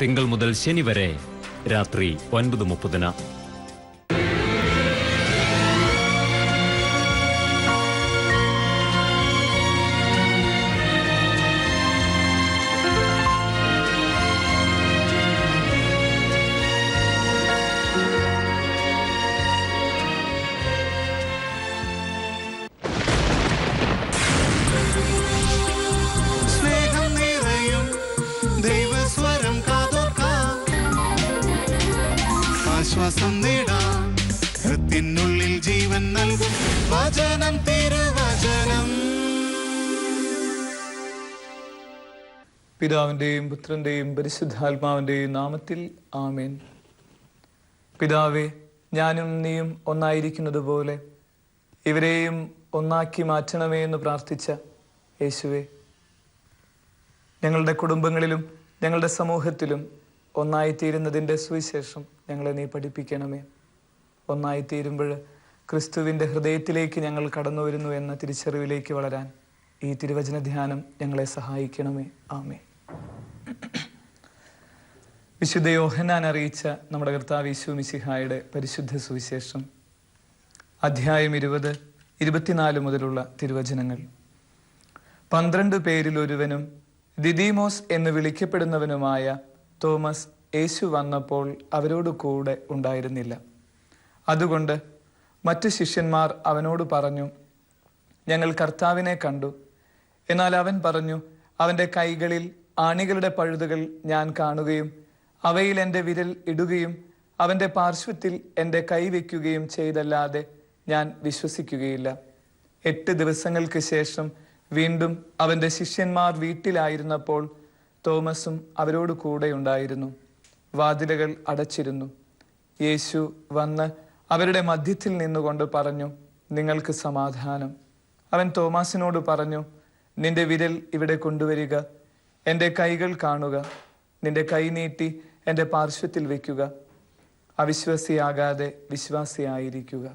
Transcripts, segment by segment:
തിങ്കൾ മുതൽ ശനി വരെ രാത്രി ഒൻപത് മുപ്പതിന് പിതാവിന്റെയും പുത്രന്റെയും പരിശുദ്ധാത്മാവിന്റെയും നാമത്തിൽ ആമേൻ. പിതാവേ ഞാനും നീയും ഒന്നായിരിക്കുന്നത് പോലെ ഇവരെയും ഒന്നാക്കി മാറ്റണമേ എന്ന് പ്രാർത്ഥിച്ച യേശുവേ ഞങ്ങളുടെ കുടുംബങ്ങളിലും ഞങ്ങളുടെ സമൂഹത്തിലും ഒന്നായിത്തീരുന്നതിന്റെ സുവിശേഷം ഞങ്ങളെ നീ പഠിപ്പിക്കണമേ. ഒന്നായിത്തീരുമ്പോൾ ക്രിസ്തുവിന്റെ ഹൃദയത്തിലേക്ക് ഞങ്ങൾ കടന്നു വരുന്നു എന്ന തിരിച്ചറിവിലേക്ക് വളരാൻ ഈ തിരുവചന ധ്യാനം ഞങ്ങളെ സഹായിക്കണമേ. ആമേ വിശുദ്ധ യോഹനാൻ അറിയിച്ച നമ്മുടെ കർത്താവ് യേശു മിസിഹായുടെ പരിശുദ്ധ സുവിശേഷം അധ്യായം ഇരുപത് ഇരുപത്തിനാല് മുതലുള്ള തിരുവചനങ്ങൾ. പന്ത്രണ്ട് പേരിൽ ഒരുവനും ദിദീമോസ് എന്ന് വിളിക്കപ്പെടുന്നവനുമായ തോമസ് യേശു വന്നപ്പോൾ അവരോട് കൂടെ ഉണ്ടായിരുന്നില്ല. അതുകൊണ്ട് മറ്റു ശിഷ്യന്മാർ അവനോട് പറഞ്ഞു ഞങ്ങൾ കർത്താവിനെ കണ്ടു. എന്നാൽ അവൻ പറഞ്ഞു അവന്റെ കൈകളിൽ ആണികളുടെ പഴുതുകൾ ഞാൻ കാണുകയും അവയിൽ എന്റെ വിരൽ ഇടുകയും അവന്റെ പാർശ്വത്തിൽ എന്റെ കൈ വയ്ക്കുകയും ചെയ്തല്ലാതെ ഞാൻ വിശ്വസിക്കുകയില്ല. എട്ട് ദിവസങ്ങൾക്ക് ശേഷം വീണ്ടും അവന്റെ ശിഷ്യന്മാർ വീട്ടിലായിരുന്നപ്പോൾ തോമസും അവരോട് കൂടെ ഉണ്ടായിരുന്നു. വാതിലുകൾ അടച്ചിരുന്നു. യേശു വന്ന് അവരുടെ മധ്യത്തിൽ നിന്നുകൊണ്ട് പറഞ്ഞു നിങ്ങൾക്ക് സമാധാനം. അവൻ തോമാസിനോട് പറഞ്ഞു നിന്റെ വിരൽ ഇവിടെ കൊണ്ടുവരിക. എന്റെ കൈകൾ കാണുക നിന്റെ കൈ നീട്ടി എന്റെ പാർശ്വത്തിൽ വയ്ക്കുക. അവിശ്വാസിയാകാതെ വിശ്വാസിയായിരിക്കുക.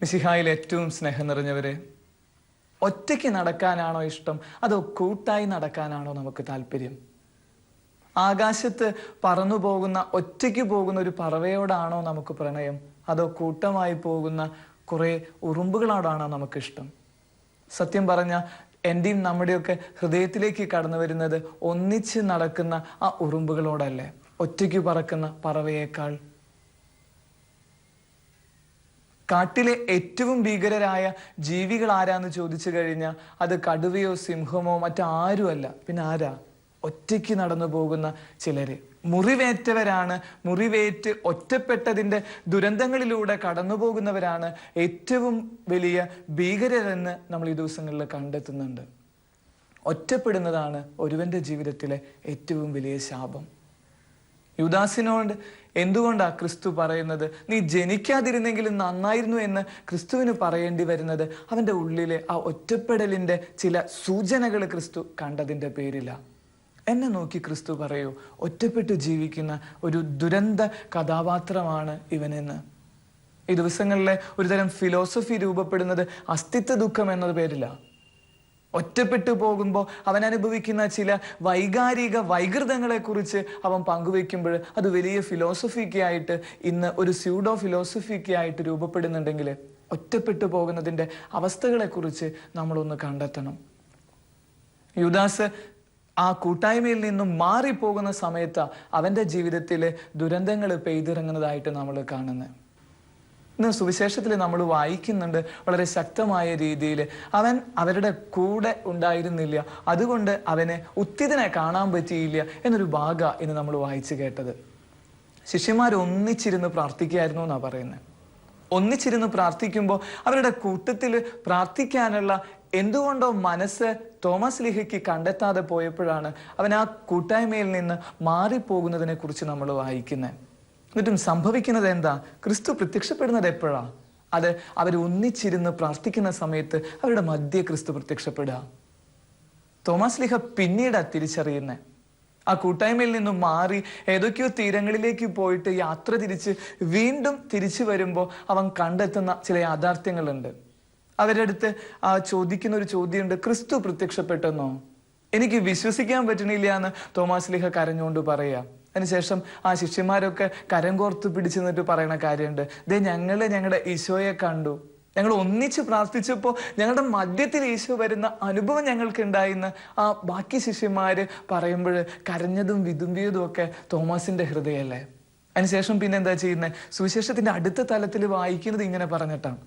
മിസിഹായിൽ ഏറ്റവും സ്നേഹം നിറഞ്ഞവരെ ഒറ്റയ്ക്ക് നടക്കാനാണോ ഇഷ്ടം? അതോ കൂട്ടായി നടക്കാനാണോ നമുക്ക് താല്പര്യം? ആകാശത്ത് പറന്നു പോകുന്ന ഒറ്റയ്ക്ക് പോകുന്ന ഒരു പറവയോടാണോ നമുക്ക് പ്രണയം? അതോ കൂട്ടമായി പോകുന്ന കുറേ ഉറുമ്പുകളോടാണോ നമുക്കിഷ്ടം സത്യം പറഞ്ഞ എന്റെയും നമ്മുടെയൊക്കെ ഹൃദയത്തിലേക്ക് കടന്നു വരുന്നത് ഒന്നിച്ച് നടക്കുന്ന ആ ഉറുമ്പുകളോടല്ലേ? ഒറ്റയ്ക്ക് പറക്കുന്ന പറവയേക്കാൾ. കാട്ടിലെ ഏറ്റവും ഭീകരരായ ജീവികൾ ആരാന്ന് ചോദിച്ചു കഴിഞ്ഞാൽ അത് കടുവയോ സിംഹമോ മറ്റാരുമല്ല. പിന്നെ ആരാ? ഒറ്റയ്ക്ക് നടന്നു പോകുന്ന ചിലര്. മുറിവേറ്റവരാണ് മുറിവേറ്റ് ഒറ്റപ്പെട്ടതിന്റെ ദുരന്തങ്ങളിലൂടെ കടന്നു പോകുന്നവരാണ് ഏറ്റവും വലിയ ഭീകരരെന്ന് നമ്മൾ ഈ ദിവസങ്ങളിൽ കണ്ടെത്തുന്നുണ്ട്. ഒറ്റപ്പെടുന്നതാണ് ഒരുവന്റെ ജീവിതത്തിലെ ഏറ്റവും വലിയ ശാപം. യുദാസിനോട് എന്തുകൊണ്ടാണ് ക്രിസ്തു പറയുന്നത്? നീ ജനിക്കാതിരുന്നെങ്കിലും നന്നായിരുന്നു എന്ന് ക്രിസ്തുവിന് പറയേണ്ടി വരുന്നത് അവന്റെ ഉള്ളിലെ ആ ഒറ്റപ്പെടലിന്റെ ചില സൂചനകൾ ക്രിസ്തു കണ്ടതിന്റെ പേരില. എന്നെ നോക്കി ക്രിസ്തു പറയൂ ഒറ്റപ്പെട്ടു ജീവിക്കുന്ന ഒരു ദുരന്ത കഥാപാത്രമാണ് ഇവനെന്ന്. ഈ ദിവസങ്ങളിലെ ഒരുതരം ഫിലോസഫി രൂപപ്പെടുന്നത് അസ്തിത്വ ദുഃഖം എന്നത് പേരില്ല ഒറ്റപ്പെട്ടു പോകുമ്പോൾ അവൻ അനുഭവിക്കുന്ന ചില വൈകാരിക വൈകൃതങ്ങളെക്കുറിച്ച് അവൻ പങ്കുവെക്കുമ്പോൾ അത് വലിയ ഫിലോസഫിക്കായിട്ട് ഇന്ന് ഒരു സ്യൂഡോ ഫിലോസഫിക്കായിട്ട് രൂപപ്പെടുന്നുണ്ടെങ്കിൽ ഒറ്റപ്പെട്ടു പോകുന്നതിന്റെ അവസ്ഥകളെക്കുറിച്ച് നമ്മളൊന്ന് കണ്ടെത്തണം. യുദാസ് ആ കൂട്ടായ്മയിൽ നിന്നും മാറിപ്പോകുന്ന സമയത്ത് അവന്റെ ജീവിതത്തിൽ ദുരന്തങ്ങൾ പെയ്തിറങ്ങുന്നതായിട്ട് നമ്മൾ കാണുന്നത് ഇന്ന് സുവിശേഷത്തിൽ നമ്മൾ വായിക്കുന്നുണ്ട് വളരെ ശക്തമായ രീതിയിൽ അവൻ അവരുടെ കൂടെ ഉണ്ടായിരുന്നില്ല. അതുകൊണ്ട് അവന് ഉത്തിതനെ കാണാൻ പറ്റിയില്ല എന്നൊരു ഭാഗ ഇന്ന് നമ്മൾ വായിച്ചു കേട്ടത്. ശിഷ്യന്മാർ ഒന്നിച്ചിരുന്ന് പ്രാർത്ഥിക്കുകയായിരുന്നു എന്നാണ് പറയുന്നത്. ഒന്നിച്ചിരുന്ന് പ്രാർത്ഥിക്കുമ്പോൾ അവരുടെ കൂട്ടത്തിൽ പ്രാർത്ഥിക്കാനുള്ള എന്തുകൊണ്ടോ മനസ്സ് തോമസ് ലിഹയ്ക്ക് കണ്ടെത്താതെ പോയപ്പോഴാണ് അവൻ ആ കൂട്ടായ്മയിൽ നിന്ന് മാറിപ്പോകുന്നതിനെ കുറിച്ച് നമ്മൾ വായിക്കുന്നത് എന്നിട്ടും സംഭവിക്കുന്നത് എന്താ? ക്രിസ്തു പ്രത്യക്ഷപ്പെടുന്നത് എപ്പോഴാ? അത് അവർ ഒന്നിച്ചിരുന്ന് പ്രാർത്ഥിക്കുന്ന സമയത്ത് അവരുടെ മധ്യ ക്രിസ്തു പ്രത്യക്ഷപ്പെടുക. തോമസ് ലിഹ പിന്നീടാ തിരിച്ചറിയുന്നത് ആ കൂട്ടായ്മയിൽ നിന്നും മാറി ഏതൊക്കെയോ തീരങ്ങളിലേക്ക് പോയിട്ട് യാത്ര തിരിച്ച് വീണ്ടും തിരിച്ചു വരുമ്പോൾ അവൻ കണ്ടെത്തുന്ന ചില യാഥാർത്ഥ്യങ്ങളുണ്ട്. അവരുടെ അടുത്ത് ചോദിക്കുന്ന ഒരു ചോദ്യമുണ്ട്. ക്രിസ്തു പ്രത്യക്ഷപ്പെട്ടെന്നോ? എനിക്ക് വിശ്വസിക്കാൻ പറ്റണില്ല എന്ന് തോമാസ് ലിഹ കരഞ്ഞുകൊണ്ട് പറയാ. അതിനുശേഷം ആ ശിഷ്യന്മാരൊക്കെ കരം കോർത്ത് പിടിച്ചു നിന്നിട്ട് പറയുന്ന കാര്യമുണ്ട്. ദേ ഞങ്ങൾ ഞങ്ങളുടെ ഈശോയെ കണ്ടു. ഞങ്ങൾ ഒന്നിച്ച് പ്രാർത്ഥിച്ചപ്പോൾ ഞങ്ങളുടെ മധ്യത്തിൽ ഈശോ വരുന്ന അനുഭവം ഞങ്ങൾക്ക് ഉണ്ടായിന്ന് ആ ബാക്കി ശിഷ്യന്മാര് പറയുമ്പോൾ കരഞ്ഞതും വിതുമ്പിയതും ഒക്കെ തോമസിന്റെ ഹൃദയമല്ലേ അതിനുശേഷം പിന്നെ എന്താ ചെയ്യുന്നത് സുവിശേഷത്തിന്റെ അടുത്ത തലത്തിൽ വായിക്കുന്നത് ഇങ്ങനെ പറഞ്ഞിട്ടാണ്.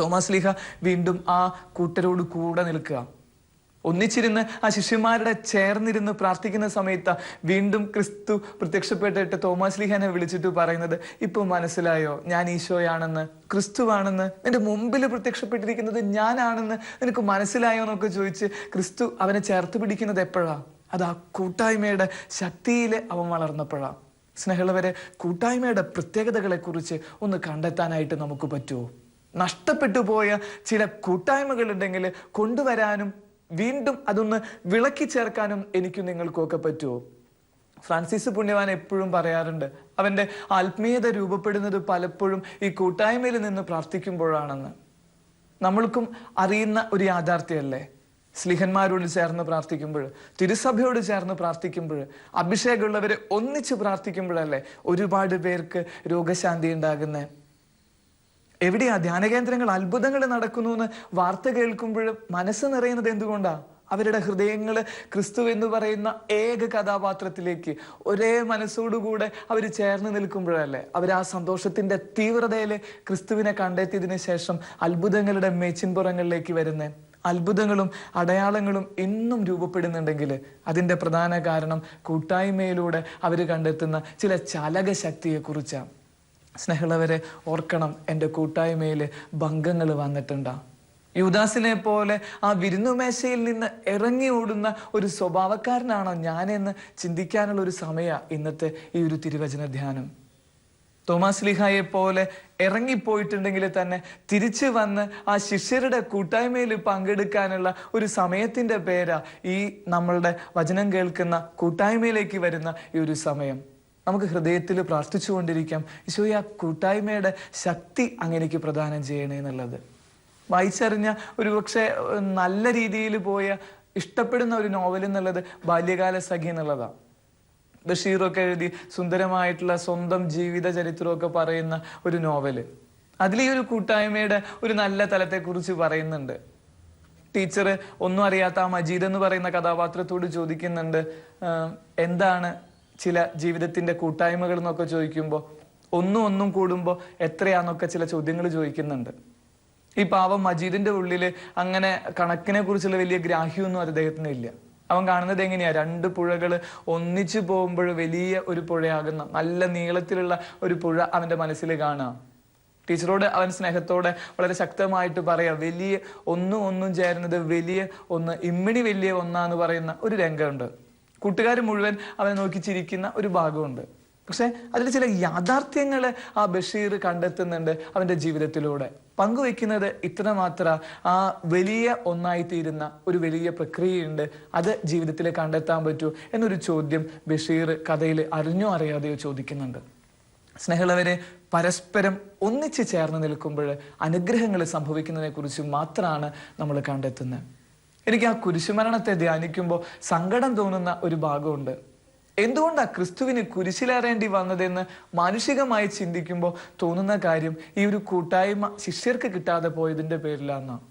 തോമസ് ലീഹ വീണ്ടും ആ കൂട്ടരോട് കൂടെ നിൽക്കുക. ഒന്നിച്ചിരുന്ന് ആ ശിഷ്യന്മാരുടെ ചേർന്നിരുന്ന് പ്രാർത്ഥിക്കുന്ന സമയത്ത് വീണ്ടും ക്രിസ്തു പ്രത്യക്ഷപ്പെട്ടിട്ട് തോമസ് ലീഹനെ വിളിച്ചിട്ട് പറയുന്നത് ഇപ്പൊ മനസ്സിലായോ? ഞാൻ ഈശോയാണെന്ന്. ക്രിസ്തുവാണെന്ന്. എന്റെ മുമ്പിൽ പ്രത്യക്ഷപ്പെട്ടിരിക്കുന്നത് ഞാനാണെന്ന് നിനക്ക് മനസ്സിലായോ എന്നൊക്കെ ചോദിച്ച് ക്രിസ്തു അവനെ ചേർത്ത് പിടിക്കുന്നത് എപ്പോഴാ? അത് ആ കൂട്ടായ്മയുടെ ശക്തിയിൽ അവൻ വളർന്നപ്പോഴാണ് സ്നേഹമുള്ളവരെ കൂട്ടായ്മയുടെ പ്രത്യേകതകളെക്കുറിച്ച് ഒന്ന് കണ്ടെത്താനായിട്ട് നമുക്ക് പറ്റുമോ? നഷ്ടപ്പെട്ടു പോയ ചില കൂട്ടായ്മകൾ ഉണ്ടെങ്കിൽ കൊണ്ടുവരാനും വീണ്ടും അതൊന്ന് വിളക്കി ചേർക്കാനും എനിക്കും നിങ്ങൾക്കൊക്കെ പറ്റുമോ? ഫ്രാൻസിസ് പുണ്യവാൻ എപ്പോഴും പറയാറുണ്ട് അവന്റെ ആത്മീയത രൂപപ്പെടുന്നത് പലപ്പോഴും ഈ കൂട്ടായ്മയിൽ നിന്ന് പ്രാർത്ഥിക്കുമ്പോഴാണെന്ന്. നമ്മൾക്കും അറിയുന്ന ഒരു യാഥാർത്ഥ്യമല്ലേ? സ്ലിഹന്മാരോട് ചേർന്ന് പ്രാർത്ഥിക്കുമ്പോൾ തിരുസഭയോട് ചേർന്ന് പ്രാർത്ഥിക്കുമ്പോൾ അഭിഷേകമുള്ളവരെ ഒന്നിച്ച് പ്രാർത്ഥിക്കുമ്പോഴല്ലേ ഒരുപാട് പേർക്ക് രോഗശാന്തി ഉണ്ടാകുന്നത് എവിടെയാ ധ്യാനകേന്ദ്രങ്ങൾ അത്ഭുതങ്ങൾ നടക്കുന്നു എന്ന് വാർത്ത കേൾക്കുമ്പോൾ മനസ്സ് നിറയുന്നത് എന്തുകൊണ്ടാ? അവരുടെ ഹൃദയങ്ങൾ ക്രിസ്തു എന്ന് പറയുന്ന ഏക കഥാപാത്രത്തിലേക്ക് ഒരേ മനസ്സോടുകൂടെ അവർ ചേർന്ന് നിൽക്കുമ്പോഴല്ലേ അവർ ആ സന്തോഷത്തിന്റെ തീവ്രതയിൽ ക്രിസ്തുവിനെ കണ്ടെത്തിയതിനു ശേഷം അത്ഭുതങ്ങളുടെ മേച്ചിൻപുറങ്ങളിലേക്ക് വരുന്നത് അത്ഭുതങ്ങളും അടയാളങ്ങളും ഇന്നും രൂപപ്പെടുന്നുണ്ടെങ്കിൽ അതിന്റെ പ്രധാന കാരണം കൂട്ടായ്മയിലൂടെ അവർ കണ്ടെത്തുന്ന ചില ചലക ശക്തിയെക്കുറിച്ചാണ് സ്നേഹമുള്ളവരെ ഓർക്കണം എന്റെ കൂട്ടായ്മയിൽ ഭംഗങ്ങൾ വന്നിട്ടുണ്ടാ. യുദാസിനെ പോലെ ആ വിരുന്നുമേശയിൽ നിന്ന് ഇറങ്ങി ഓടുന്ന ഒരു സ്വഭാവക്കാരനാണോ ഞാനെന്ന് ചിന്തിക്കാനുള്ള ഒരു സമയ ഇന്നത്തെ ഈ ഒരു തിരുവചന ധ്യാനം. തോമാസ് ലിഹായെ പോലെ ഇറങ്ങിപ്പോയിട്ടുണ്ടെങ്കിൽ തന്നെ തിരിച്ചു വന്ന് ആ ശിഷ്യരുടെ കൂട്ടായ്മയിൽ പങ്കെടുക്കാനുള്ള ഒരു സമയത്തിന്റെ പേരാ ഈ നമ്മളുടെ വചനം കേൾക്കുന്ന കൂട്ടായ്മയിലേക്ക് വരുന്ന ഈ ഒരു സമയം. നമുക്ക് ഹൃദയത്തിൽ പ്രാർത്ഥിച്ചുകൊണ്ടിരിക്കാം ഈശോയെ ആ കൂട്ടായ്മയുടെ ശക്തി അങ്ങനെക്ക് പ്രദാനം ചെയ്യണേ എന്നുള്ളത്. വായിച്ചറിഞ്ഞ ഒരു പക്ഷെ നല്ല രീതിയിൽ പോയ ഇഷ്ടപ്പെടുന്ന ഒരു നോവൽ എന്നുള്ളത് ബാല്യകാല സഖി എന്നുള്ളതാണ് ബഷീറൊക്കെ എഴുതി സുന്ദരമായിട്ടുള്ള സ്വന്തം ജീവിത ചരിത്രമൊക്കെ പറയുന്ന ഒരു നോവൽ അതിൽ ഈ ഒരു കൂട്ടായ്മയുടെ ഒരു നല്ല തലത്തെക്കുറിച്ച് പറയുന്നുണ്ട്. ടീച്ചർ ഒന്നും അറിയാത്ത ആ മജീദ് എന്ന് പറയുന്ന കഥാപാത്രത്തോട് ചോദിക്കുന്നുണ്ട് എന്താണ് ചില ജീവിതത്തിന്റെ കൂട്ടായ്മകൾ എന്നൊക്കെ ചോദിക്കുമ്പോൾ ഒന്നും ഒന്നും കൂടുമ്പോൾ എത്രയാന്നൊക്കെ ചില ചോദ്യങ്ങൾ ചോദിക്കുന്നുണ്ട്. ഈ പാവം മജീദിന്റെ ഉള്ളിൽ അങ്ങനെ കണക്കിനെ കുറിച്ചുള്ള വലിയ ഗ്രാഹ്യമൊന്നും അദ്ദേഹത്തിന് ഇല്ല. അവൻ കാണുന്നത് എങ്ങനെയാ? രണ്ട് പുഴകൾ ഒന്നിച്ചു പോകുമ്പോൾ വലിയ ഒരു പുഴയാകുന്ന നല്ല നീളത്തിലുള്ള ഒരു പുഴ അവന്റെ മനസ്സിൽ കാണാം. ടീച്ചറോട് അവൻ സ്നേഹത്തോടെ വളരെ ശക്തമായിട്ട് പറയാ വലിയ ഒന്നും ഒന്നും ചേരുന്നത് വലിയ ഒന്ന് ഇമ്മിണി വലിയ ഒന്നാന്ന് പറയുന്ന ഒരു രംഗമുണ്ട്. കൂട്ടുകാർ മുഴുവൻ അവനെ നോക്കി ചിരിക്കുന്ന ഒരു ഭാഗമുണ്ട്. പക്ഷെ അതിൽ ചില യാഥാർത്ഥ്യങ്ങൾ ആ ബഷീർ കണ്ടെത്തുന്നുണ്ട് അവന്റെ ജീവിതത്തിലൂടെ. പങ്കുവെക്കുന്നത് ഇത്രമാത്ര ആ വലിയ ഒന്നായിത്തീരുന്ന ഒരു വലിയ പ്രക്രിയയുണ്ട്. അത് ജീവിതത്തിൽ കണ്ടെത്താൻ പറ്റൂ എന്നൊരു ചോദ്യം ബഷീർ കഥയിൽ അറിഞ്ഞോ അറിയാതെയോ ചോദിക്കുന്നുണ്ട്. സ്നേഹമുള്ളവരെ പരസ്പരം ഒന്നിച്ച് ചേർന്ന് നിൽക്കുമ്പോൾ അനുഗ്രഹങ്ങൾ സംഭവിക്കുന്നതിനെ കുറിച്ച് മാത്രമാണ് നമ്മൾ കണ്ടെത്തുന്നത്. എനിക്ക് ആ കുരിശുമരണത്തെ ധ്യാനിക്കുമ്പോൾ സങ്കടം തോന്നുന്ന ഒരു ഭാഗമുണ്ട്. എന്തുകൊണ്ടാണ് ക്രിസ്തുവിന് കുരിശിലേറേണ്ടി വന്നതെന്ന് മാനുഷികമായി ചിന്തിക്കുമ്പോൾ തോന്നുന്ന കാര്യം ഈ ഒരു കൂട്ടായ്മ ശിഷ്യർക്ക് കിട്ടാതെ പോയതിന്റെ പേരിലാണെന്നാണ്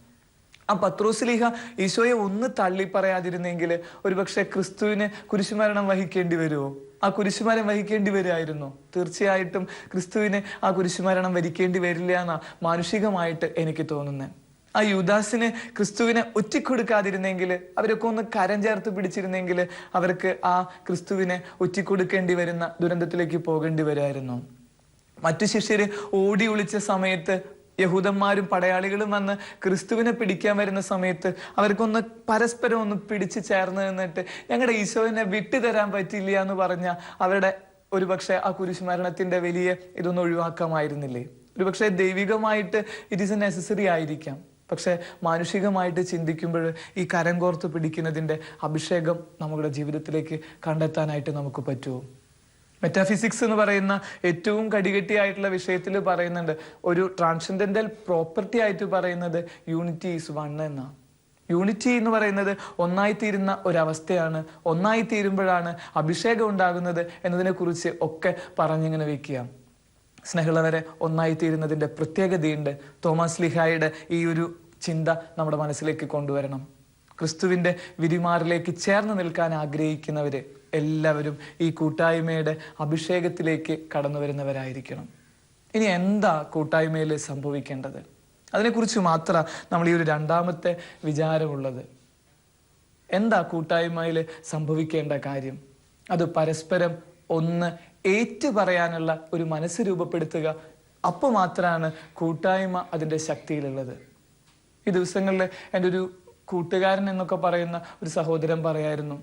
ആ പത്രോസ്ലീഹ ഈശോയെ ഒന്ന് തള്ളി പറയാതിരുന്നെങ്കിൽ ഒരുപക്ഷെ ക്രിസ്തുവിന് കുരിശുമരണം വഹിക്കേണ്ടി വരുമോ ആ കുരിശുമരം വഹിക്കേണ്ടി വരുമായിരുന്നു? തീർച്ചയായിട്ടും ക്രിസ്തുവിന് ആ കുരിശുമരണം വരിക്കേണ്ടി വരില്ല എന്നാ മാനുഷികമായിട്ട് എനിക്ക് തോന്നുന്നത് ആ യുദാസിന് ക്രിസ്തുവിനെ ഒറ്റിക്കൊടുക്കാതിരുന്നെങ്കിൽ അവരൊക്കെ ഒന്ന് കരം ചേർത്ത് പിടിച്ചിരുന്നെങ്കിൽ അവർക്ക് ആ ക്രിസ്തുവിനെ ഒറ്റിക്കൊടുക്കേണ്ടി വരുന്ന ദുരന്തത്തിലേക്ക് പോകേണ്ടി വരുമായിരുന്നു മറ്റു ശിഷ്യര് ഓടി ഒളിച്ച സമയത്ത് യഹൂദന്മാരും പടയാളികളും വന്ന് ക്രിസ്തുവിനെ പിടിക്കാൻ വരുന്ന സമയത്ത് അവർക്കൊന്ന് പരസ്പരം ഒന്ന് പിടിച്ച് ചേർന്ന് നിന്നിട്ട് ഞങ്ങളുടെ ഈശോവിനെ വിട്ടുതരാൻ പറ്റില്ല എന്ന് പറഞ്ഞ അവരുടെ ഒരുപക്ഷെ ആ കുരിശുമരണത്തിന്റെ വലിയ ഇതൊന്നും ഒഴിവാക്കാമായിരുന്നില്ലേ? ഒരുപക്ഷെ ദൈവികമായിട്ട് ഇറ്റ് ഈസ് എ നെസസറി ആയിരിക്കാം. പക്ഷെ മാനുഷികമായിട്ട് ചിന്തിക്കുമ്പോൾ ഈ കരം കോർത്ത് പിടിക്കുന്നതിന്റെ അഭിഷേകം നമ്മുടെ ജീവിതത്തിലേക്ക് കണ്ടെത്താനായിട്ട് നമുക്ക് പറ്റുമോ മെറ്റാഫിസിക്സ് എന്ന് പറയുന്ന ഏറ്റവും കടികെട്ടിയായിട്ടുള്ള വിഷയത്തിൽ പറയുന്നുണ്ട് ഒരു ട്രാൻസെൻഡന്റൽ പ്രോപ്പർട്ടി ആയിട്ട് പറയുന്നത് യൂണിറ്റി ഈസ് വൺ എന്നാണ് യൂണിറ്റി എന്ന് പറയുന്നത് ഒന്നായിത്തീരുന്ന ഒരവസ്ഥയാണ് ഒന്നായിത്തീരുമ്പോഴാണ് അഭിഷേകം ഉണ്ടാകുന്നത് എന്നതിനെക്കുറിച്ച് ഒക്കെ പറഞ്ഞിങ്ങനെ വെക്കുക. സ്നേഹമുള്ളവരെ ഒന്നായിത്തീരുന്നതിന്റെ പ്രത്യേകതയുണ്ട്. തോമസ് ലിഹായുടെ ഈ ഒരു ചിന്ത നമ്മുടെ മനസ്സിലേക്ക് കൊണ്ടുവരണം. ക്രിസ്തുവിന്റെ വിരിമാറിലേക്ക് ചേർന്ന് നിൽക്കാൻ ആഗ്രഹിക്കുന്നവർ എല്ലാവരും ഈ കൂട്ടായ്മയുടെ അഭിഷേകത്തിലേക്ക് കടന്നു വരുന്നവരായിരിക്കണം. ഇനി എന്താ കൂട്ടായ്മയിൽ സംഭവിക്കേണ്ടത്? അതിനെക്കുറിച്ച് മാത്രം നമ്മൾ ഈ ഒരു രണ്ടാമത്തെ വിചാരമുള്ളത്. എന്താ കൂട്ടായ്മയിൽ സംഭവിക്കേണ്ട കാര്യം? അത് പരസ്പരം ഒന്ന് ഏറ്റു പറയാനുള്ള ഒരു മനസ്സ് രൂപപ്പെടുത്തുക. അപ്പോൾ മാത്രമാണ് കൂട്ടായ്മ അതിന്റെ ശക്തിയിലുള്ളത്. ഈ ദിവസങ്ങളിൽ എന്റെ ഒരു കൂട്ടുകാരൻ എന്നൊക്കെ പറയുന്ന ഒരു സഹോദരൻ പറയായിരുന്നു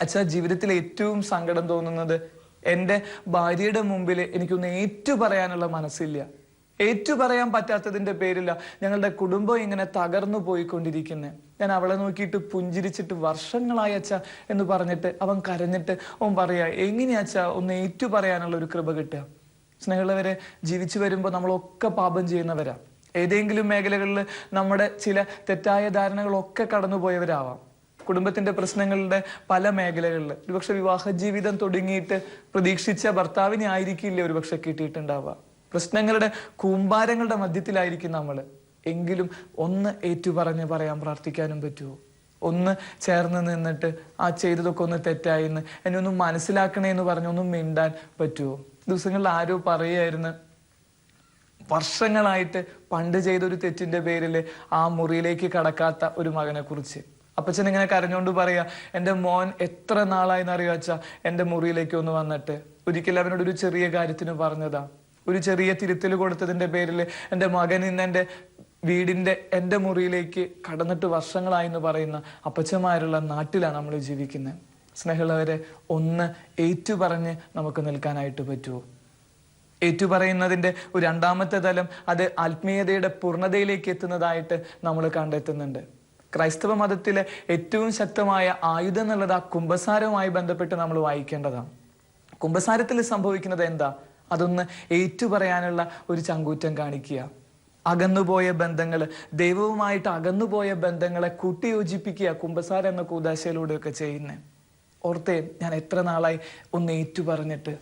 അച്ഛാ ജീവിതത്തിൽ ഏറ്റവും സങ്കടം തോന്നുന്നത് എന്റെ ഭാര്യയുടെ മുമ്പിൽ എനിക്കൊന്ന് ഏറ്റു പറയാനുള്ള മനസ്സില്ല. ഏറ്റു പറയാൻ പറ്റാത്തതിന്റെ പേരില്ല ഞങ്ങളുടെ കുടുംബം ഇങ്ങനെ തകർന്നു പോയിക്കൊണ്ടിരിക്കുന്നത് ഞാൻ അവളെ നോക്കിയിട്ട് പുഞ്ചിരിച്ചിട്ട് വർഷങ്ങളായി അച്ഛ എന്ന് പറഞ്ഞിട്ട് അവൻ കരഞ്ഞിട്ട് അവൻ പറയാ എങ്ങനെയാ അച്ഛ? ഒന്ന് ഏറ്റു പറയാനുള്ള ഒരു കൃപ കിട്ടുക. സ്നേഹമുള്ളവരെ ജീവിച്ചു വരുമ്പോൾ നമ്മളൊക്കെ പാപം ചെയ്യുന്നവരാ. ഏതെങ്കിലും മേഖലകളിൽ നമ്മുടെ ചില തെറ്റായ ധാരണകളൊക്കെ കടന്നുപോയവരാവാം. കുടുംബത്തിന്റെ പ്രശ്നങ്ങളുടെ പല മേഖലകളിൽ. ഒരുപക്ഷെ വിവാഹ ജീവിതം തുടങ്ങിയിട്ട് പ്രതീക്ഷിച്ച ഭർത്താവിനെ ആയിരിക്കില്ല ഒരുപക്ഷെ കിട്ടിയിട്ടുണ്ടാവുക. പ്രശ്നങ്ങളുടെ കൂമ്പാരങ്ങളുടെ മധ്യത്തിലായിരിക്കും നമ്മൾ. എങ്കിലും ഒന്ന് ഏറ്റുപറഞ്ഞ് പറയാൻ പ്രാർത്ഥിക്കാനും പറ്റുമോ? ഒന്ന് ചേർന്ന് നിന്നിട്ട് ആ ചെയ്തതൊക്കെ ഒന്ന് തെറ്റായി എന്ന് ഒന്ന് മനസ്സിലാക്കണേ എന്ന് പറഞ്ഞ് ഒന്ന് മിണ്ടാൻ പറ്റുമോ? ദിവസങ്ങളിൽ ആരോ പറയുമായിരുന്നു വർഷങ്ങളായിട്ട് പണ്ട് ചെയ്ത ഒരു തെറ്റിന്റെ പേരിൽ ആ മുറിയിലേക്ക് കടക്കാത്ത ഒരു മകനെ കുറിച്ച് അപ്പച്ചൻ ഇങ്ങനെ കരഞ്ഞോണ്ട് പറയാ എന്റെ മോൻ എത്ര നാളായി എന്നറിയോ എന്റെ മുറിയിലേക്ക് ഒന്ന് വന്നിട്ട്. ഒരിക്കലും അവനോട് ഒരു ചെറിയ കാര്യത്തിന് പറഞ്ഞതാ. ഒരു ചെറിയ തിരുത്തൽ കൊടുത്തതിന്റെ പേരിൽ എന്റെ മകൻ ഇന്ന് എന്റെ വീടിന്റെ എന്റെ മുറിയിലേക്ക് കടന്നിട്ട് വർഷങ്ങളായി എന്ന് പറയുന്ന അപ്പച്ചന്മാരുള്ള നാട്ടിലാണ് നമ്മൾ ജീവിക്കുന്നത്. സ്നേഹമുള്ളവരെ ഒന്ന് ഏറ്റുപറഞ്ഞ് നമുക്ക് നിൽക്കാനായിട്ട് പറ്റുമോ ഏറ്റുപറയുന്നതിന്റെ ഒരു രണ്ടാമത്തെ തലം അത് ആത്മീയതയുടെ പൂർണതയിലേക്ക് എത്തുന്നതായിട്ട് നമ്മൾ കണ്ടെത്തുന്നുണ്ട്. ക്രൈസ്തവ മതത്തിലെ ഏറ്റവും ശക്തമായ ആയുധം എന്നുള്ളത് ആ കുംഭസാരവുമായി ബന്ധപ്പെട്ട് നമ്മൾ വായിക്കേണ്ടതാണ്. കുംഭസാരത്തിൽ സംഭവിക്കുന്നത് എന്താ? അതൊന്ന് ഏറ്റുപറയാനുള്ള ഒരു ചങ്കൂറ്റം കാണിക്കുക. അകന്നുപോയ ബന്ധങ്ങൾ ദൈവവുമായിട്ട് അകന്നുപോയ ബന്ധങ്ങളെ കൂട്ടിയോജിപ്പിക്കുക കുംഭസാരം എന്ന കൂതാശയിലൂടെയൊക്കെ ചെയ്യുന്നത് ഓർത്തേ ഞാൻ എത്ര നാളായി ഒന്ന് ഏറ്റു പറഞ്ഞിട്ട്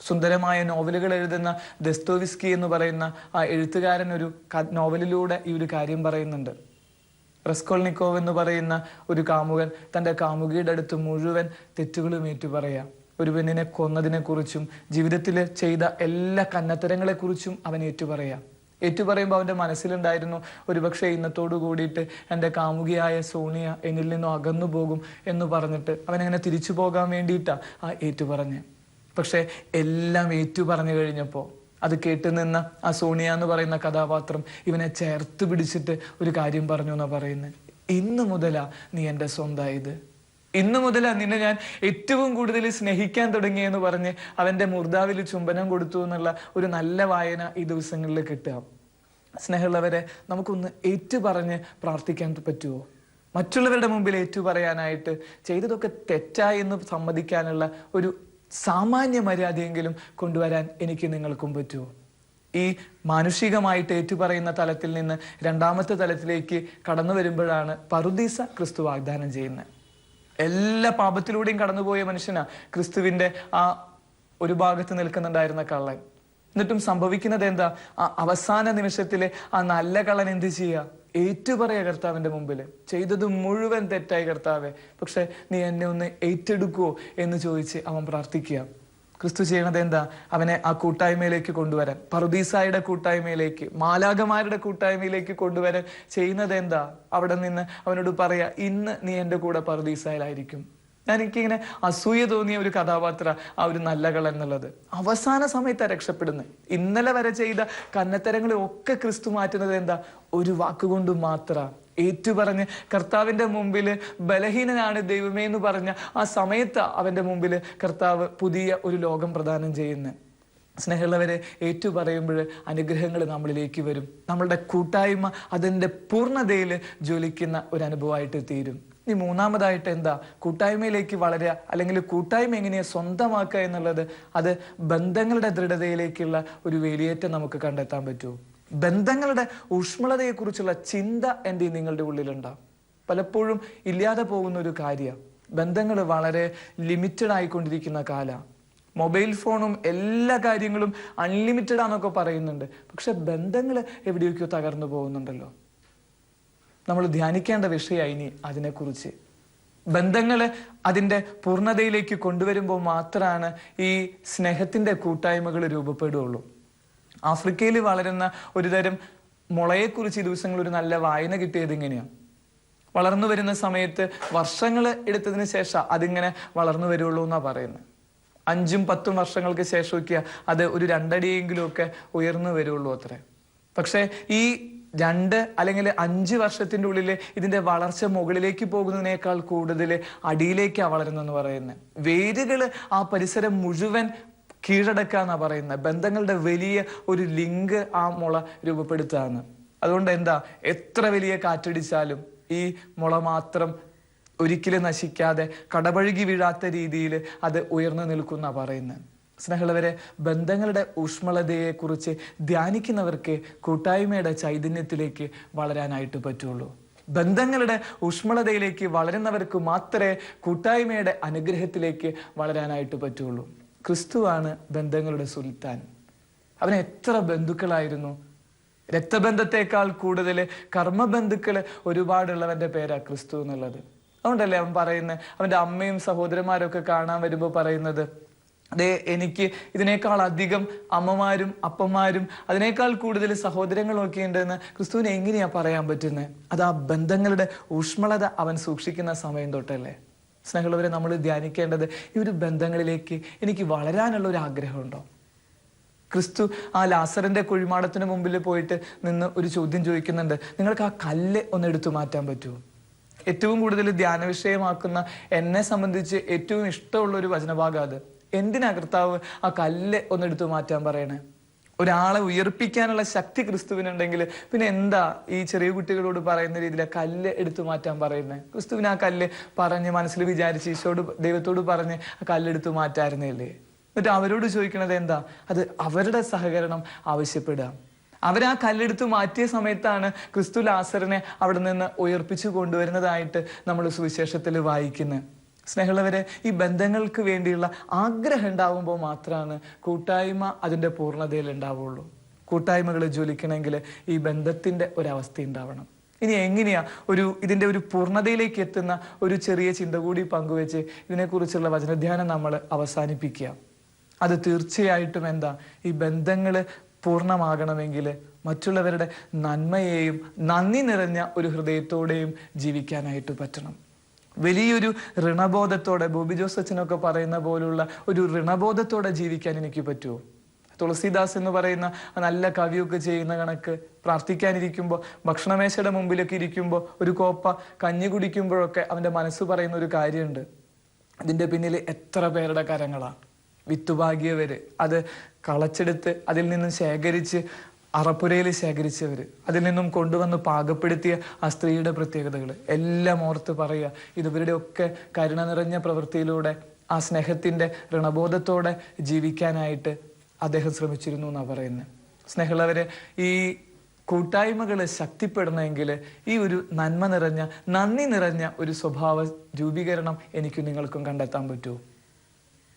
സുന്ദരമായ നോവലുകൾ എഴുതുന്ന ദസ്തോവിസ്കി എന്ന് പറയുന്ന ആ എഴുത്തുകാരൻ ഒരു നോവലിലൂടെ ഈ ഒരു കാര്യം പറയുന്നുണ്ട്. റെസ്കോൾനിക്കോവ് എന്ന് പറയുന്ന ഒരു കാമുകൻ തന്റെ കാമുകിയുടെ അടുത്ത് മുഴുവൻ തെറ്റുകളും ഏറ്റു പറയാം ഒരു പെണ്ണിനെ കൊന്നതിനെക്കുറിച്ചും ജീവിതത്തിൽ ചെയ്ത എല്ലാ കന്നത്തരങ്ങളെ കുറിച്ചും അവൻ ഏറ്റുപറയാം. ഏറ്റുപറയുമ്പോൾ അവന്റെ മനസ്സിലുണ്ടായിരുന്നു ഒരുപക്ഷെ ഇന്നത്തോടു കൂടിയിട്ട് എന്റെ കാമുകിയായ സോണിയ എന്നിൽ നിന്നും അകന്നു പോകും എന്ന് പറഞ്ഞിട്ട് അവൻ അങ്ങനെ തിരിച്ചു പോകാൻ വേണ്ടിയിട്ടാണ് ആ ഏറ്റുപറഞ്ഞ്. പക്ഷേ എല്ലാം ഏറ്റുപറഞ്ഞു കഴിഞ്ഞപ്പോൾ അത് കേട്ട് നിന്ന ആ സോണിയ എന്ന് പറയുന്ന കഥാപാത്രം ഇവനെ ചേർത്ത് പിടിച്ചിട്ട് ഒരു കാര്യം പറഞ്ഞു എന്നാണ് പറയുന്നത് ഇന്ന് മുതലാ നീ എന്റെ സ്വന്തമായത് ഇന്ന് മുതൽ നിന്നെ ഞാൻ ഏറ്റവും കൂടുതൽ സ്നേഹിക്കാൻ തുടങ്ങിയെന്ന് പറഞ്ഞ് അവന്റെ മുർദാവിൽ ചുംബനം കൊടുത്തു എന്നുള്ള ഒരു നല്ല വായന ഈ ദിവസങ്ങളിൽ കിട്ടുക. സ്നേഹമുള്ളവരെ നമുക്കൊന്ന് ഏറ്റുപറഞ്ഞ് പ്രാർത്ഥിക്കാൻ പറ്റുമോ മറ്റുള്ളവരുടെ മുമ്പിൽ ഏറ്റു പറയാനായിട്ട് ചെയ്തതൊക്കെ തെറ്റായി എന്ന് സമ്മതിക്കാനുള്ള ഒരു സാമാന്യ മര്യാദയെങ്കിലും കൊണ്ടുവരാൻ എനിക്ക് നിങ്ങൾക്കും പറ്റുമോ ഈ മാനുഷികമായിട്ട് ഏറ്റുപറയുന്ന തലത്തിൽ നിന്ന് രണ്ടാമത്തെ തലത്തിലേക്ക് കടന്നു വരുമ്പോഴാണ് പറുദീസ ക്രിസ്തു വാഗ്ദാനം ചെയ്യുന്നത്. എല്ലാ പാപത്തിലൂടെയും കടന്നുപോയ മനുഷ്യനാ ക്രിസ്തുവിന്റെ ആ ഒരു ഭാഗത്ത് നിൽക്കുന്നുണ്ടായിരുന്ന കള്ളൻ. എന്നിട്ടും സംഭവിക്കുന്നത് എന്താ? ആ അവസാന നിമിഷത്തിലെ ആ നല്ല കള്ളൻ എന്ത് ചെയ്യുക ഏറ്റുപറയ കർത്താവിന്റെ മുമ്പിൽ. ചെയ്തത് മുഴുവൻ തെറ്റായി കർത്താവെ. പക്ഷെ നീ എന്നെ ഒന്ന് ഏറ്റെടുക്കുവോ എന്ന് ചോദിച്ച് അവൻ പ്രാർത്ഥിക്കുക. ക്രിസ്തു ചെയ്യണത് എന്താ? അവനെ ആ കൂട്ടായ്മയിലേക്ക് കൊണ്ടുവരാൻ. പറുദീസായുടെ കൂട്ടായ്മയിലേക്ക് മാലാകമാരുടെ കൂട്ടായ്മയിലേക്ക് കൊണ്ടുവരാൻ ചെയ്യുന്നത് എന്താ? അവിടെ നിന്ന് അവനോട് പറയാ ഇന്ന് നീ എന്റെ കൂടെ പറുദീസായിലായിരിക്കും. ഞാൻ എനിക്കിങ്ങനെ അസൂയ തോന്നിയ ഒരു കഥാപാത്ര ആ ഒരു നല്ലകൾ എന്നുള്ളത്. അവസാന സമയത്താണ് രക്ഷപ്പെടുന്നത് ഇന്നലെ വരെ ചെയ്ത കന്നത്തരങ്ങളെ ഒക്കെ ക്രിസ്തു മാറ്റുന്നത് എന്താ? ഒരു വാക്കുകൊണ്ട് മാത്ര. ഏറ്റുപറഞ്ഞ് കർത്താവിന്റെ മുമ്പിൽ ബലഹീനനാണ് ദൈവമേ എന്ന് പറഞ്ഞ ആ സമയത്ത് അവന്റെ മുമ്പിൽ കർത്താവ് പുതിയ ഒരു ലോകം പ്രദാനം ചെയ്യുന്നത് സ്നേഹമുള്ളവരെ ഏറ്റു പറയുമ്പോൾ അനുഗ്രഹങ്ങൾ നമ്മളിലേക്ക് വരും. നമ്മളുടെ കൂട്ടായ്മ അതിന്റെ പൂർണതയിൽ ജ്വലിക്കുന്ന ഒരു അനുഭവമായിട്ട് തീരും. ഇനി മൂന്നാമതായിട്ട് എന്താ? കൂട്ടായ്മയിലേക്ക് വളരുക അല്ലെങ്കിൽ കൂട്ടായ്മ എങ്ങനെയാണ് സ്വന്തമാക്കുക എന്നുള്ളത് അത് ബന്ധങ്ങളുടെ ദൃഢതയിലേക്കുള്ള ഒരു വേലിയേറ്റം നമുക്ക് കണ്ടെത്താൻ പറ്റുമോ? ബന്ധങ്ങളുടെ ഊഷ്മളതയെക്കുറിച്ചുള്ള ചിന്ത എന്റെ നിങ്ങളുടെ ഉള്ളിലുണ്ടാവും പലപ്പോഴും ഇല്ലാതെ പോകുന്ന ഒരു കാര്യം. ബന്ധങ്ങൾ വളരെ ലിമിറ്റഡ് ആയിക്കൊണ്ടിരിക്കുന്ന കാലമാണ് മൊബൈൽ ഫോണും എല്ലാ കാര്യങ്ങളും അൺലിമിറ്റഡ് ആണെന്നൊക്കെ പറയുന്നുണ്ട്. പക്ഷെ ബന്ധങ്ങൾ എവിടെയൊക്കെയോ തകർന്നു പോകുന്നുണ്ടല്ലോ. നമ്മൾ ധ്യാനിക്കേണ്ട വിഷയമായി ഇനി അതിനെക്കുറിച്ച്. ബന്ധങ്ങൾ അതിന്റെ പൂർണതയിലേക്ക് കൊണ്ടുവരുമ്പോൾ മാത്രമാണ് ഈ സ്നേഹത്തിന്റെ കൂട്ടായ്മകൾ രൂപപ്പെടുകയുള്ളൂ. ആഫ്രിക്കയിൽ വളരുന്ന ഒരുതരം മുളയെക്കുറിച്ച് ഈ ദിവസങ്ങളിൽ ഒരു നല്ല വായന കിട്ടിയത് ഇങ്ങനെയാണ് വളർന്നു വരുന്ന സമയത്ത് വർഷങ്ങൾ എടുത്തതിന് ശേഷം അതിങ്ങനെ വളർന്നു വരുള്ളൂ എന്നാണ് പറയുന്നത് അഞ്ചും പത്തും വർഷങ്ങൾക്ക് ശേഷമൊക്കെ അത് ഒരു രണ്ടടിയെങ്കിലും ഒക്കെ ഉയർന്നു വരുള്ളൂ അത്രേ. പക്ഷേ ഈ രണ്ട് അല്ലെങ്കിൽ അഞ്ച് വർഷത്തിന്റെ ഉള്ളിൽ ഇതിന്റെ വളർച്ച മുകളിലേക്ക് പോകുന്നതിനേക്കാൾ കൂടുതൽ അടിയിലേക്കാണ് വളരുന്നതെന്ന് പറയുന്നത് വേരുകൾ ആ പരിസരം മുഴുവൻ കീഴടക്കാന്നാ പറയുന്നത്. ബന്ധങ്ങളുടെ വലിയ ഒരു ലിങ്ക് ആ മുള രൂപപ്പെടുത്തുകയാണ് അതുകൊണ്ട് എന്താ എത്ര വലിയ കാറ്റടിച്ചാലും ഈ മുള മാത്രം ഒരിക്കലും നശിക്കാതെ കടപഴുകി വീഴാത്ത രീതിയിൽ അത് ഉയർന്നു നിൽക്കുന്ന പറയുന്നത്. സ്നേഹമുള്ളവരെ ബന്ധങ്ങളുടെ ഊഷ്മളതയെക്കുറിച്ച് ധ്യാനിക്കുന്നവർക്ക് കൂട്ടായ്മയുടെ ചൈതന്യത്തിലേക്ക് വളരാനായിട്ട് പറ്റുള്ളൂ. ബന്ധങ്ങളുടെ ഊഷ്മളതയിലേക്ക് വളരുന്നവർക്ക് മാത്രമേ കൂട്ടായ്മയുടെ അനുഗ്രഹത്തിലേക്ക് വളരാനായിട്ട് പറ്റുള്ളൂ. ക്രിസ്തുവാണ് ബന്ധങ്ങളുടെ സുൽത്താൻ. അവന് എത്ര ബന്ധുക്കളായിരുന്നു? രക്തബന്ധത്തെക്കാൾ കൂടുതൽ കർമ്മബന്ധുക്കൾ ഒരുപാടുള്ളവന്റെ പേരാ ക്രിസ്തു എന്നുള്ളത്. അതുകൊണ്ടല്ലേ അവൻ പറയുന്നത് അവന്റെ അമ്മയും സഹോദരന്മാരും ഒക്കെ കാണാൻ വരുമ്പോൾ പറയുന്നത് അതെ എനിക്ക് ഇതിനേക്കാൾ അധികം അമ്മമാരും അപ്പന്മാരും അതിനേക്കാൾ കൂടുതൽ സഹോദരങ്ങളൊക്കെ ഉണ്ടെന്ന് ക്രിസ്തുവിന് എങ്ങനെയാ പറയാൻ പറ്റുന്നത് അത് ആ ബന്ധങ്ങളുടെ ഊഷ്മളത അവൻ സൂക്ഷിക്കുന്ന സമയം തൊട്ടല്ലേ? സ്നേഹമുള്ളവരെ നമ്മൾ ധ്യാനിക്കേണ്ടത് ഈ ഒരു ബന്ധങ്ങളിലേക്ക് എനിക്ക് വളരാനുള്ള ഒരു ആഗ്രഹമുണ്ടോ ക്രിസ്തു ആ ലാസറിന്റെ കുഴിമാടത്തിന് മുമ്പിൽ പോയിട്ട് നിന്ന് ഒരു ചോദ്യം ചോദിക്കുന്നുണ്ട്. നിങ്ങൾക്ക് ആ കല്ല് ഒന്ന് എടുത്തു മാറ്റാൻ പറ്റുമോ? ഏറ്റവും കൂടുതൽ ധ്യാന വിഷയമാക്കുന്ന എന്നെ സംബന്ധിച്ച് ഏറ്റവും ഇഷ്ടമുള്ള ഒരു വചനഭാഗം അത്. എന്തിനാ കർത്താവ് ആ കല്ല് ഒന്ന് എടുത്തു മാറ്റാൻ പറയണേ? ഒരാളെ ഉയർപ്പിക്കാനുള്ള ശക്തി ക്രിസ്തുവിനുണ്ടെങ്കിൽ പിന്നെ എന്താ ഈ ചെറിയ കുട്ടികളോട് പറയുന്ന രീതിയിൽ കല്ല് എടുത്തു മാറ്റാൻ പറയുന്നത് ക്രിസ്തുവിന് ആ കല്ല് പറഞ്ഞ് മനസ്സിൽ വിചാരിച്ച് ഈശോട് ദൈവത്തോട് പറഞ്ഞ് ആ കല്ലെടുത്തു മാറ്റായിരുന്നില്ലേ എന്നിട്ട് അവരോട് ചോദിക്കുന്നത് എന്താ? അത് അവരുടെ സഹകരണം ആവശ്യപ്പെടുക. അവരാ കല്ലെടുത്ത് മാറ്റിയ സമയത്താണ് ക്രിസ്തു ലാസറിനെ അവിടെ നിന്ന് ഉയർപ്പിച്ചു കൊണ്ടുവരുന്നതായിട്ട് നമ്മൾ സുവിശേഷത്തിൽ വായിക്കുന്നത് സ്നേഹമുള്ളവരെ ഈ ബന്ധങ്ങൾക്ക് വേണ്ടിയുള്ള ആഗ്രഹം ഉണ്ടാവുമ്പോൾ മാത്രമാണ് കൂട്ടായ്മ അതിന്റെ പൂർണതയിൽ ഉണ്ടാവുള്ളൂ. കൂട്ടായ്മകൾ ജ്വലിക്കണമെങ്കിൽ ഈ ബന്ധത്തിന്റെ ഒരവസ്ഥ ഉണ്ടാവണം. ഇനി എങ്ങനെയാ ഒരു ഇതിന്റെ ഒരു പൂർണതയിലേക്ക് എത്തുന്ന ഒരു ചെറിയ ചിന്ത കൂടി പങ്കുവെച്ച് ഇതിനെക്കുറിച്ചുള്ള വചനധ്യാനം നമ്മൾ അവസാനിപ്പിക്കുക. അത് തീർച്ചയായിട്ടും എന്താ? ഈ ബന്ധങ്ങൾ പൂർണമാകണമെങ്കിൽ മറ്റുള്ളവരുടെ നന്മയെയും നന്ദി നിറഞ്ഞ ഒരു ഹൃദയത്തോടെയും ജീവിക്കാനായിട്ട് പറ്റണം. വലിയൊരു ഋണബോധത്തോടെ ബോബി ജോസ് അച്ഛനൊക്കെ പറയുന്ന പോലുള്ള ഒരു ഋണബോധത്തോടെ ജീവിക്കാൻ എനിക്ക് പറ്റുമോ? തുളസിദാസ് എന്ന് പറയുന്ന നല്ല കവിയൊക്കെ ചെയ്യുന്ന കണക്ക് പ്രാർത്ഥിക്കാനിരിക്കുമ്പോൾ ഭക്ഷണമേശയുടെ മുമ്പിലൊക്കെ ഇരിക്കുമ്പോൾ ഒരു കോപ്പ കഞ്ഞി കുടിക്കുമ്പോഴൊക്കെ അവന്റെ മനസ്സ് പറയുന്ന ഒരു കാര്യമുണ്ട്. അതിന്റെ പിന്നിൽ എത്ര പേരുടെ കരങ്ങളാണ് വിത്തുപാകിയവർ അത് കളച്ചെടുത്ത് അതിൽ നിന്നും ശേഖരിച്ച് അറപ്പുരയിൽ ശേഖരിച്ചവർ അതിൽ നിന്നും കൊണ്ടുവന്ന് പാകപ്പെടുത്തിയ ആ സ്ത്രീയുടെ പ്രത്യേകതകൾ. എല്ലാം ഓർത്ത് പറയുക ഇത് ഇവരുടെ ഒക്കെ കരുണ നിറഞ്ഞ പ്രവൃത്തിയിലൂടെ ആ സ്നേഹത്തിന്റെ ഋണബോധത്തോടെ ജീവിക്കാനായിട്ട് അദ്ദേഹം ശ്രമിച്ചിരുന്നു എന്നാണ് പറയുന്നത്. സ്നേഹമുള്ളവരെ ഈ കൂട്ടായ്മകൾ ശക്തിപ്പെടുന്നെങ്കിൽ ഈ ഒരു നന്മ നിറഞ്ഞ നന്ദി നിറഞ്ഞ ഒരു സ്വഭാവ രൂപീകരണം എനിക്ക് നിങ്ങൾക്കും കണ്ടെത്താൻ പറ്റുമോ?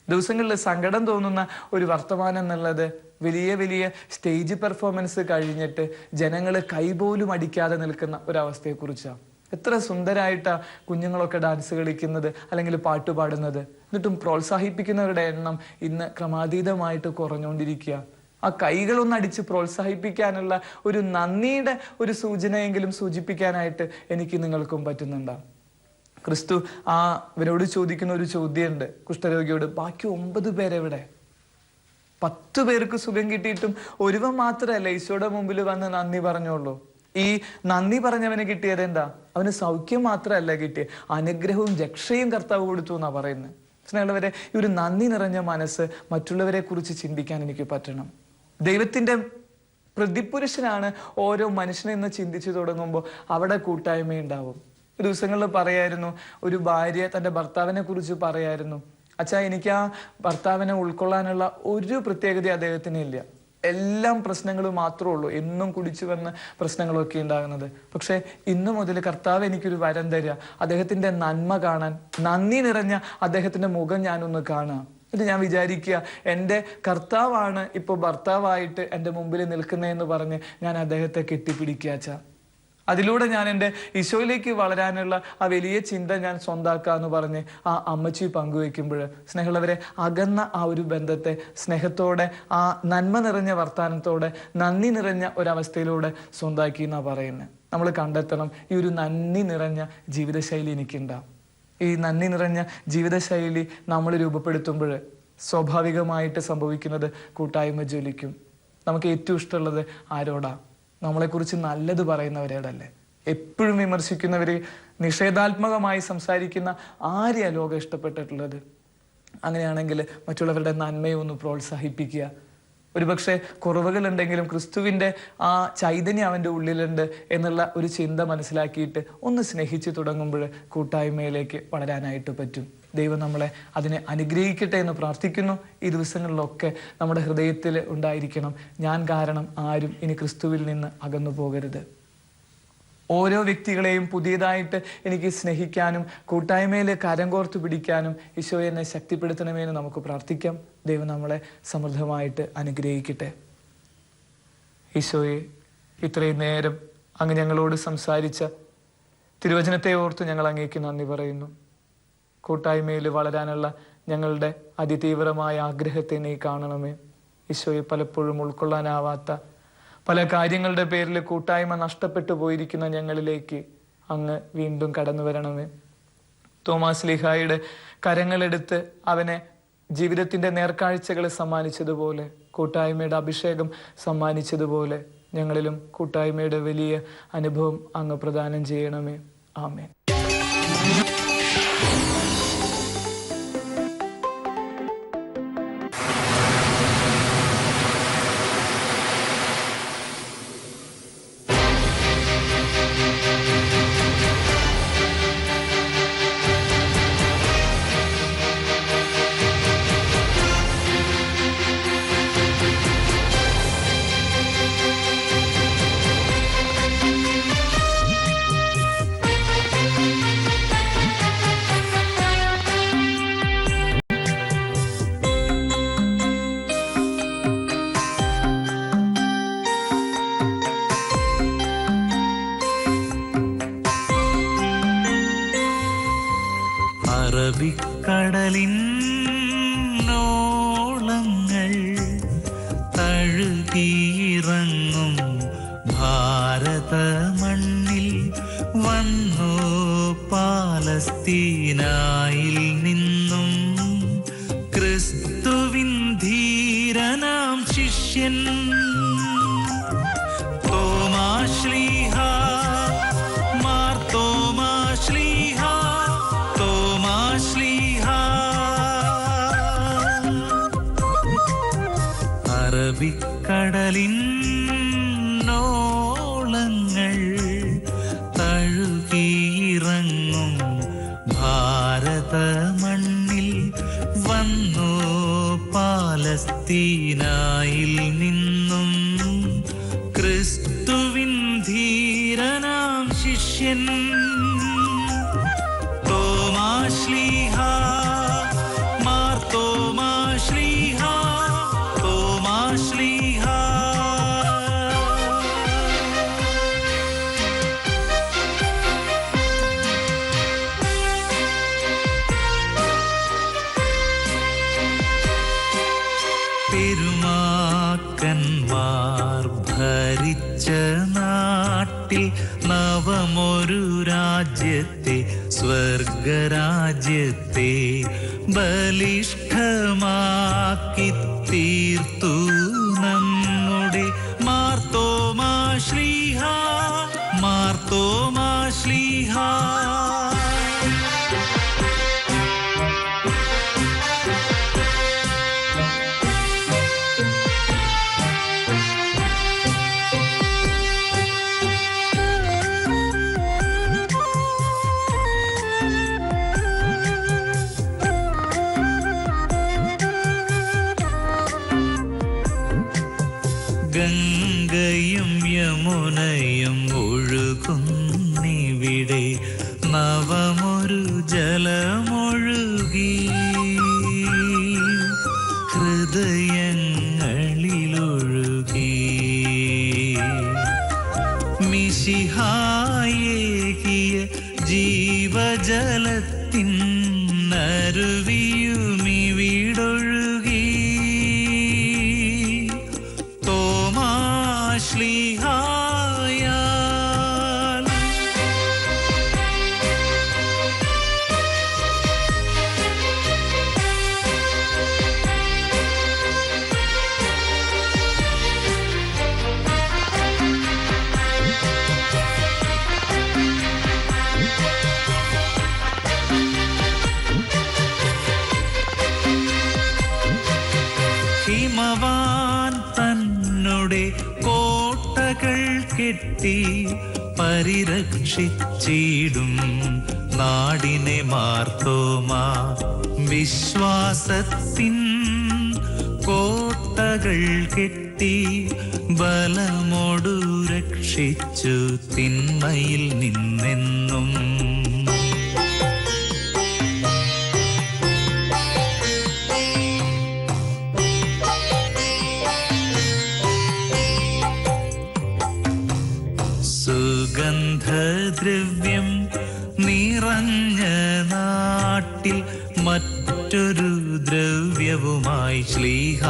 ദിവസങ്ങളിൽ സങ്കടം തോന്നുന്ന ഒരു വർത്തമാനം എന്നുള്ളത് വലിയ വലിയ സ്റ്റേജ് പെർഫോമൻസ് കഴിഞ്ഞിട്ട് ജനങ്ങൾ കൈപോലും അടിക്കാതെ നിൽക്കുന്ന ഒരവസ്ഥയെക്കുറിച്ചാണ് എത്ര സുന്ദരായിട്ടാണ് കുഞ്ഞുങ്ങളൊക്കെ ഡാൻസ് കളിക്കുന്നത് അല്ലെങ്കിൽ പാട്ട് പാടുന്നത്. എന്നിട്ടും പ്രോത്സാഹിപ്പിക്കുന്നവരുടെ എണ്ണം ഇന്ന് ക്രമാതീതമായിട്ട് കുറഞ്ഞുകൊണ്ടിരിക്കുക. ആ കൈകളൊന്ന് അടിച്ച് പ്രോത്സാഹിപ്പിക്കാനുള്ള ഒരു നന്ദിയുടെ ഒരു സൂചനയെങ്കിലും സൂചിപ്പിക്കാനായിട്ട് എനിക്ക് നിങ്ങൾക്കും പറ്റുന്നുണ്ടാവും ക്രിസ്തു ആ ഇവരോട് ചോദിക്കുന്ന ഒരു ചോദ്യമുണ്ട്. കുഷ്ഠരോഗിയോട് ബാക്കി ഒമ്പത് പേരെവിടെ? പത്തു പേർക്ക് സുഖം കിട്ടിയിട്ടും ഒരുവൻ മാത്രമല്ല ഈശോയുടെ മുമ്പിൽ വന്ന് നന്ദി പറഞ്ഞോളൂ. ഈ നന്ദി പറഞ്ഞവന് കിട്ടിയത് എന്താ? അവന് സൗഖ്യം മാത്രമല്ല കിട്ടിയത്. അനുഗ്രഹവും രക്ഷയും കർത്താവ് കൊടുത്തു എന്നാ പറയുന്നത്. സ്നേഹമുള്ളവരെ ഈ ഒരു നന്ദി നിറഞ്ഞ മനസ്സ് മറ്റുള്ളവരെ കുറിച്ച് ചിന്തിക്കാൻ എനിക്ക് പറ്റണം. ദൈവത്തിന്റെ പ്രതിപുരുഷനാണ് ഓരോ മനുഷ്യനെ ഇന്ന് ചിന്തിച്ചു തുടങ്ങുമ്പോൾ അവിടെ കൂട്ടായ്മ ഉണ്ടാവും ദിവസങ്ങളിൽ പറയായിരുന്നു ഒരു ഭാര്യ തന്റെ ഭർത്താവിനെ കുറിച്ച് പറയായിരുന്നു അച്ഛാ എനിക്ക് ആ ഭർത്താവിനെ ഉൾക്കൊള്ളാനുള്ള ഒരു പ്രത്യേകത അദ്ദേഹത്തിന് ഇല്ല. എല്ലാം പ്രശ്നങ്ങൾ മാത്രമേ ഉള്ളൂ. എന്നും കുടിച്ചു വന്ന പ്രശ്നങ്ങളൊക്കെ ഉണ്ടാകുന്നത്. പക്ഷെ ഇന്നു മുതൽ കർത്താവ് എനിക്കൊരു വരം തരിക. അദ്ദേഹത്തിന്റെ നന്മ കാണാൻ നന്ദി നിറഞ്ഞ അദ്ദേഹത്തിന്റെ മുഖം ഞാനൊന്ന് കാണാം. എന്നിട്ട് ഞാൻ വിചാരിക്കുക എന്റെ കർത്താവാണ് ഇപ്പോൾ ഭർത്താവായിട്ട് എന്റെ മുമ്പിൽ നിൽക്കുന്നതെന്ന് പറഞ്ഞ് ഞാൻ അദ്ദേഹത്തെ കെട്ടിപ്പിടിക്കാച്ച അതിലൂടെ ഞാൻ എന്റെ ഈശോയിലേക്ക് വളരാനുള്ള ആ വലിയ ചിന്ത ഞാൻ സ്വന്താക്കാന്ന് പറഞ്ഞ് ആ അമ്മച്ചി പങ്കുവെക്കുമ്പോൾ സ്നേഹമുള്ളവരെ അകന്ന ആ ഒരു ബന്ധത്തെ സ്നേഹത്തോടെ ആ നന്മ നിറഞ്ഞ വർത്താനത്തോടെ നന്ദി നിറഞ്ഞ ഒരവസ്ഥയിലൂടെ സ്വന്താക്കി എന്നാണ് പറയുന്നത് നമ്മൾ കണ്ടെത്തണം ഈ ഒരു നന്ദി നിറഞ്ഞ ജീവിതശൈലി എനിക്കുണ്ടാവും ഈ നന്ദി നിറഞ്ഞ ജീവിതശൈലി നമ്മൾ രൂപപ്പെടുത്തുമ്പോൾ സ്വാഭാവികമായിട്ട് സംഭവിക്കുന്നത് കൂട്ടായ്മ ജ്വലിക്കും. നമുക്ക് ഏറ്റവും ഇഷ്ടമുള്ളത് ആരോടാ? നമ്മളെക്കുറിച്ച് നല്ലത് പറയുന്നവരോടല്ലേ? എപ്പോഴും വിമർശിക്കുന്നവർ നിഷേധാത്മകമായി സംസാരിക്കുന്ന ആരെയാ ലോകം ഇഷ്ടപ്പെട്ടിട്ടുള്ളത്? അങ്ങനെയാണെങ്കിൽ മറ്റുള്ളവരുടെ നന്മയെ ഒന്ന് പ്രോത്സാഹിപ്പിക്കുക. ഒരുപക്ഷെ കുറവുകളുണ്ടെങ്കിലും ക്രിസ്തുവിന്റെ ആ ചൈതന്യം അവന്റെ ഉള്ളിലുണ്ട് എന്നുള്ള ഒരു ചിന്ത മനസ്സിലാക്കിയിട്ട് ഒന്ന് സ്നേഹിച്ചു തുടങ്ങുമ്പോൾ കൂട്ടായ്മയിലേക്ക് വളരാനായിട്ട് പറ്റും. ദൈവം നമ്മളെ അതിനെ അനുഗ്രഹിക്കട്ടെ എന്ന് പ്രാർത്ഥിക്കുന്നു. ഈ ദിവസങ്ങളിലൊക്കെ നമ്മുടെ ഹൃദയത്തിൽ ഉണ്ടായിരിക്കണം. ഞാൻ കാരണം ആരും ഇനി ക്രിസ്തുവിൽ നിന്ന് അകന്നു പോകരുത്. ഓരോ വ്യക്തികളെയും പുതിയതായിട്ട് എനിക്ക് സ്നേഹിക്കാനും കൂട്ടായ്മയിൽ കരം കോർത്ത് പിടിക്കാനും ഈശോ എന്നെ ശക്തിപ്പെടുത്തണമെന്ന് നമുക്ക് പ്രാർത്ഥിക്കാം. ദൈവം നമ്മളെ സമൃദ്ധമായിട്ട് അനുഗ്രഹിക്കട്ടെ. ഈശോയെ ഇത്രയും നേരം അങ്ങ് ഞങ്ങളോട് സംസാരിച്ച തിരുവചനത്തെ ഓർത്ത് ഞങ്ങൾ അങ്ങേക്ക് നന്ദി പറയുന്നു. കൂട്ടായ്മയിൽ വളരാനുള്ള ഞങ്ങളുടെ അതിതീവ്രമായ ആഗ്രഹത്തെ നീ കാണണമേ. ഈശോയെ പലപ്പോഴും ഉൾക്കൊള്ളാനാവാത്ത പല കാര്യങ്ങളുടെ പേരിൽ കൂട്ടായ്മ നഷ്ടപ്പെട്ടു പോയിരിക്കുന്ന ഞങ്ങളിലേക്ക് അങ്ങ് വീണ്ടും കടന്നു വരണമേ. തോമാസ് ലിഹായുടെ കരങ്ങളെടുത്ത് അവനെ ജീവിതത്തിന്റെ നേർക്കാഴ്ചകളെ സമ്മാനിച്ചതുപോലെ കൂട്ടായ്മയുടെ അഭിഷേകം സമ്മാനിച്ചതുപോലെ ഞങ്ങളിലും കൂട്ടായ്മയുടെ വലിയ അനുഭവം അങ്ങ് പ്രദാനം ചെയ്യണമേ. ആമേൻ. del. തഴുകിയിറങ്ങും ഭാരത മണ്ണിൽ വന്നു. പാലസ്തീനായിൽ നിന്നും സ്വർഗരാജ്യത്തെ ബലിഷ്ഠമാക്കി തീർത്തു നമ്മുടെ മാർത്തോമാശ്ലീഹ മാർത്തോമാശ്ലീഹ ഹൃദയങ്ങളിലൊഴുകി കെട്ടി പരിരക്ഷിച്ചിടും നാടിനെ മാർത്തോമാ. വിശ്വാസത്തിൻ കോട്ടകൾ കെട്ടി ബലമോടു രക്ഷിച്ചു തിന്മയിൽ നിന്നെന്നും സുഗന്ധദ്രവ്യം നിറഞ്ഞ നാട്ടിൽ മറ്റൊരു ദ്രവ്യവുമായി ശ്ലീഹ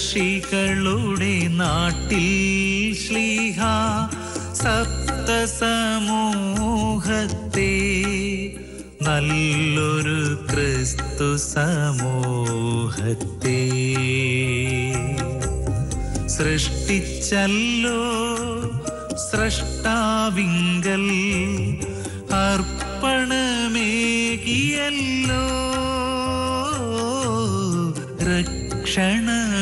സപ്തർഷികളുടെ നാട്ടിൽ ശ്ലീഹ സപ്തസമൂഹത്തെ നല്ലൊരു ക്രിസ്തു സമൂഹത്തെ സൃഷ്ടിച്ചല്ലോ സ്രഷ്ടാവിങ്കൽ അർപ്പണമേകിയല്ലോ രക്ഷണമേകിയല്ലോ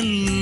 and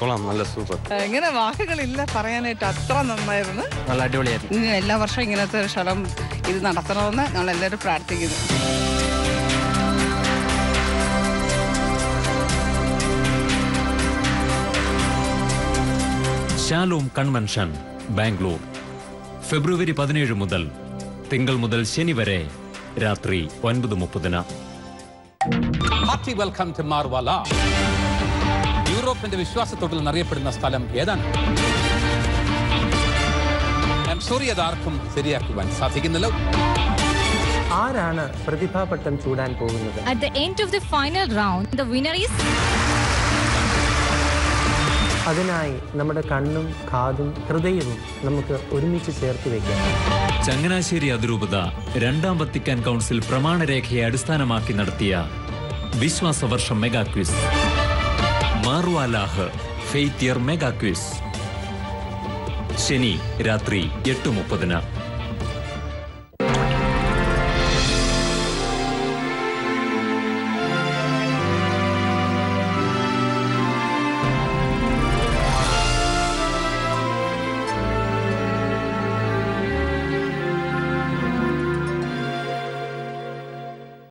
കൊള്ളാം നല്ല സൂപ്പർ. ഇങ്ങനെ വാക്കുകളില്ല പറയാനായിട്ട് അത്ര നന്നായിരുന്നു. നല്ല അടിപൊളിയായിരുന്നു. ഇനി എല്ലാ വർഷവും ഇങ്ങനത്തെ ഒരു സ്ഥലം ഇത് നടത്തണമെന്ന് ഞങ്ങൾ എല്ലാവരും പ്രാർത്ഥിക്കുന്നു. ശാലോം കൺവെൻഷൻ ബാംഗ്ലൂർ. ഫെബ്രുവരി പതിനേഴ് മുതൽ തിങ്കൾ മുതൽ ശനി വരെ രാത്രി ഒൻപത് മുപ്പതിന്. വെൽക്കം ടു മാർവാല യൂറോപ്പിന്റെ വിശ്വാസത്തോട്ടിൽ എന്നറിയപ്പെടുന്ന സ്ഥലം ഏതാണ്? ഐ സോറി അതാർക്കും ശരിയാക്കുവാൻ സാധിക്കുന്നില്ല. ആരാണ് പ്രതിഭാ പട്ടം ചൂടാൻ പോകുന്നത്? At the end of the final round, the winner is അതിനായി നമ്മുടെ കണ്ണും കാതും ഹൃദയവും നമുക്ക് ഒരുമിച്ച് ചേർത്ത് വെക്കാം. ചങ്ങനാശ്ശേരി അതിരൂപത രണ്ടാം വത്തിക്കാൻ കൗൺസിൽ പ്രമാണരേഖയെ അടിസ്ഥാനമാക്കി നടത്തിയ വിശ്വാസവർഷം മെഗാ ക്വിസ് മാർവാലാഹ് ഫെയ്ത്തിയർ മെഗാ ക്വിസ് ശനി രാത്രി എട്ട് മുപ്പതിന്.